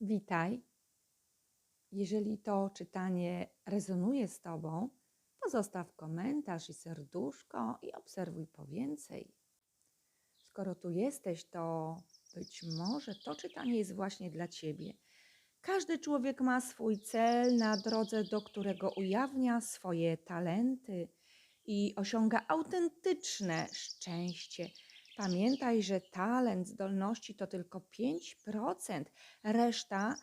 Witaj. Jeżeli to czytanie rezonuje z Tobą, to zostaw komentarz i serduszko i obserwuj po więcej. Skoro tu jesteś, to być może to czytanie jest właśnie dla Ciebie. Każdy człowiek ma swój cel na drodze, do którego ujawnia swoje talenty i osiąga autentyczne szczęście. Pamiętaj, że talent, zdolności to tylko 5%, reszta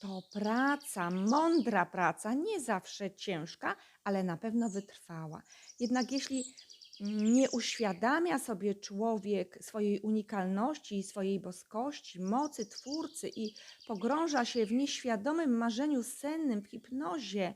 to praca, mądra praca, nie zawsze ciężka, ale na pewno wytrwała. Jednak jeśli nie uświadamia sobie człowiek swojej unikalności, swojej boskości, mocy Twórcy i pogrąża się w nieświadomym marzeniu sennym, w hipnozie,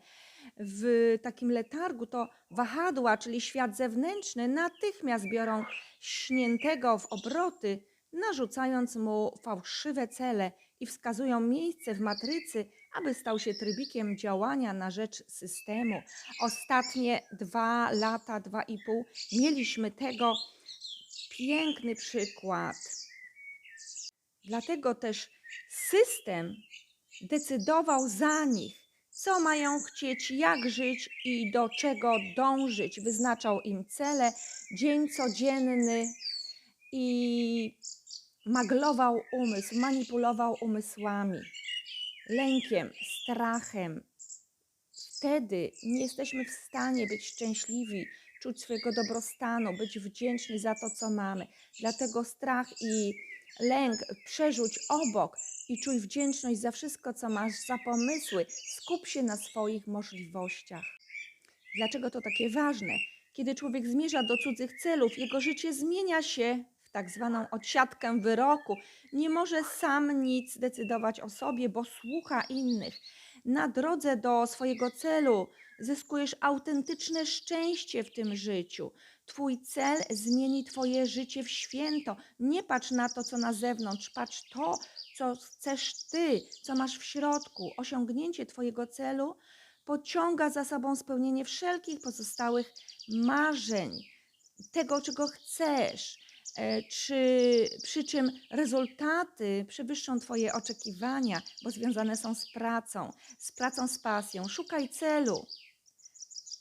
w takim letargu, to wahadła, czyli świat zewnętrzny, natychmiast biorą śniętego w obroty, narzucając mu fałszywe cele i wskazują miejsce w matrycy, aby stał się trybikiem działania na rzecz systemu. Ostatnie dwa lata, dwa i pół mieliśmy tego piękny przykład. Dlatego też system decydował za nich, co mają chcieć, jak żyć i do czego dążyć. Wyznaczał im cele, dzień codzienny i maglował umysł, manipulował umysłami, lękiem, strachem. Wtedy nie jesteśmy w stanie być szczęśliwi, czuć swojego dobrostanu, być wdzięczni za to, co mamy. Dlatego strach i lęk przerzuć obok i czuj wdzięczność za wszystko, co masz, za pomysły. Skup się na swoich możliwościach. Dlaczego to takie ważne? Kiedy człowiek zmierza do cudzych celów, jego życie zmienia się w tak zwaną odsiadkę wyroku. Nie może sam nic decydować o sobie, bo słucha innych. Na drodze do swojego celu zyskujesz autentyczne szczęście w tym życiu. Twój cel zmieni Twoje życie w święto. Nie patrz na to, co na zewnątrz, patrz to, co chcesz Ty, co masz w środku. Osiągnięcie Twojego celu pociąga za sobą spełnienie wszelkich pozostałych marzeń, tego, czego chcesz. E, Czy, przy czym rezultaty przewyższą Twoje oczekiwania, bo związane są z pracą, z pracą z pasją. Szukaj celu,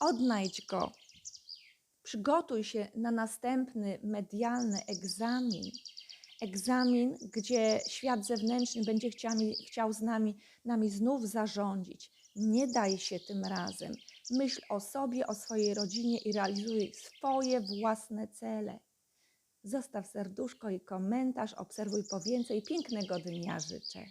odnajdź go, przygotuj się na następny medialny egzamin. Egzamin, gdzie świat zewnętrzny będzie chciał, z nami, nami znów zarządzić. Nie daj się tym razem. Myśl o sobie, o swojej rodzinie i realizuj swoje własne cele. Zostaw serduszko i komentarz, obserwuj po więcej. Pięknego dnia życzę.